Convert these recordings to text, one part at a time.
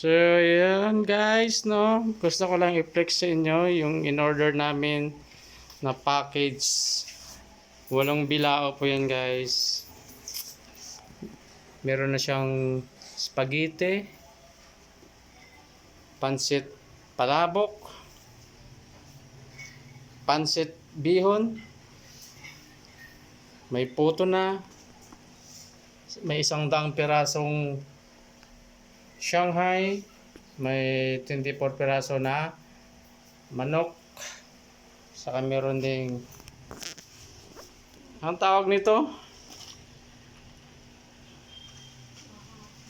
So, yan guys, no. Gusto ko lang i-flex sa inyo yung in-order namin na package. Walong bilao po yan guys. Meron na siyang spaghetti, pansit palabok, pansit bihon, may puto na, may isang daang pirasong Shanghai, may 24 piraso na manok, saka meron ding ang tawag nito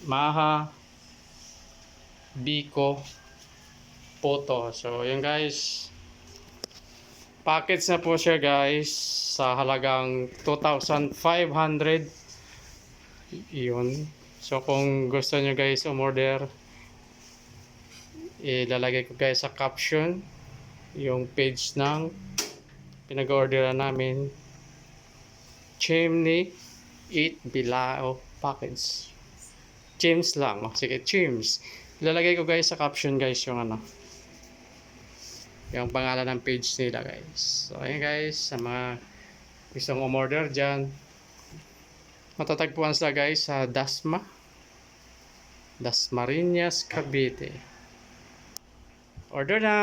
Maha Biko Poto. So, yan guys. Package na po siya guys sa halagang 2,500 yun. So kung gusto nyo guys umorder, ilalagay ko guys sa caption yung page ng pinag-orderan namin. Chimney 8 bilao package chims lang. Oh, sige chims. Ilalagay ko guys sa caption guys yung ano yung pangalan ng page nila guys. So ayun guys sa mga gustong umorder dyan matatagpuan sila guys sa Dasma. Dasmariñas Cavite. Order na